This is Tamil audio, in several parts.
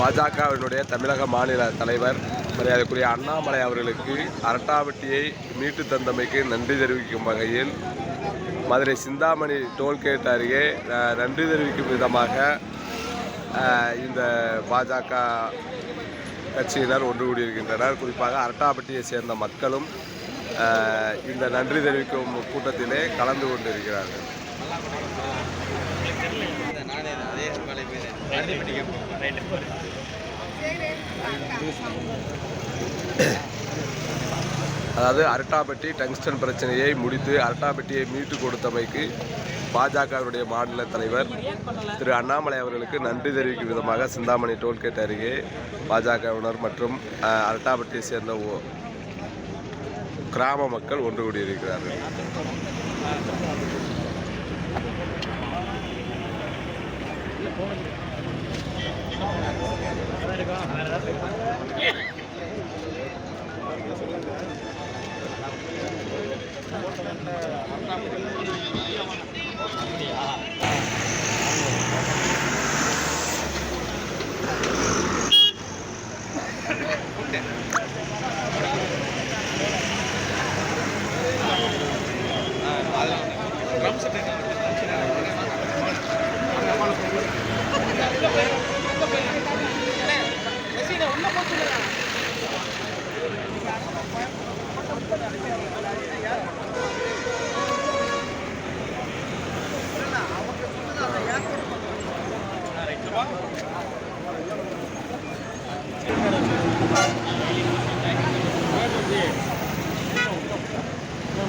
பாஜகவினுடைய தமிழக மாநில தலைவர் மரியாதைக்குரிய அண்ணாமலை அவர்களுக்கு அரட்டாவட்டியை மீட்டு தந்தமைக்கு நன்றி தெரிவிக்கும் வகையில் மதுரை சிந்தாமணி டோல்கேட் அருகே நன்றி தெரிவிக்கும் விதமாக இந்த பாஜக கட்சியினர் ஒன்று கூடியிருக்கின்றனர். குறிப்பாக அரட்டாப்பட்டியை சேர்ந்த மக்களும் இந்த நன்றி தெரிவிக்கும் கூட்டத்திலே கலந்து கொண்டிருக்கிறார்கள். அதாவது அரட்டாப்பட்டி டங்ஸ்டன் பிரச்சனையை முடித்து அரட்டாப்பட்டியை மீட்டு கொடுத்தமைக்கு பாஜகவுடைய மாநில தலைவர் திரு அண்ணாமலை அவர்களுக்கு நன்றி தெரிவிக்கும் விதமாக சிந்தாமணி டோல்கேட் அருகே பாஜகவினர் மற்றும் அரட்டாபட்டியை அரட்டாப்பட்டியை சேர்ந்த ஓ- கிராம மக்கள் ஒன்று கூடியிருக்கிறார்கள். हादसा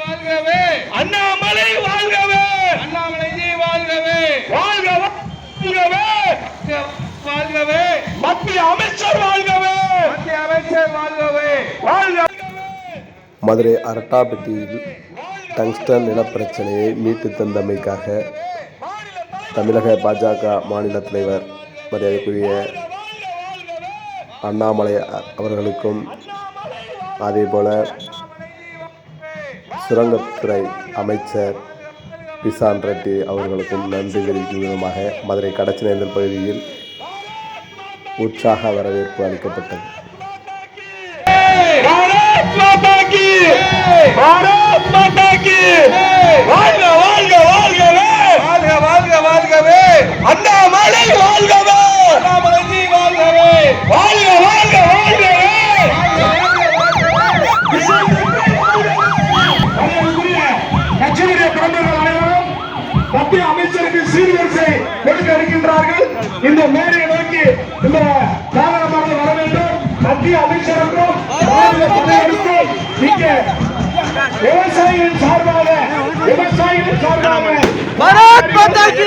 வாழ்கவே அண்ணாமலை வாழ்கவே! அண்ணாமலைஜி வாழ்கவே! வாழ்க வாழ்கவே! வாழ்கவே! மத்திய அமைச்சர் வாழ்கவே! மத்திய அமைச்சர் வாழ்கவே! வாழ்க! மதுரை அரட்டாப்பட்டியில் டங்ஸ்டன் நிலப்பிரச்சனையை மீட்டு தந்தமைக்காக தமிழக பாஜக மாநில தலைவர் மரியாதைக்குரிய அண்ணாமலை அவர்களுக்கும் அதேபோல சுரங்கத்துறை அமைச்சர் கிசான் ரெட்டி அவர்களுக்கும் நன்றி தெரிவிக்கும் விதமாக மதுரை கடச்சினேந்தல் பகுதியில் உற்சாக வரவேற்பு அளிக்கப்பட்டது. வாழ்க வாழ்க வாழ்க! வாழ்க வாழ்க வாழ்கவே. அண்ணாமலை வாழ்கவே. அண்ணாமலை வாழ்கவே. வாழ்க வாழ்க வாழ்கவே. கட்சியினுடைய பிரமுகர்கள் அனைவரும் மத்திய அமைச்சருக்கு சீர்வரிசை கொடுக்க இருக்கின்றார்கள் இந்த மேடையை நோக்கி இந்த காரணமாக வர வேண்டும் மத்திய அமைச்சருக்கும் இங்கே விவசாயிகள் சார்பாக விவசாயிகள் சார்பாக கோத்தாக்கி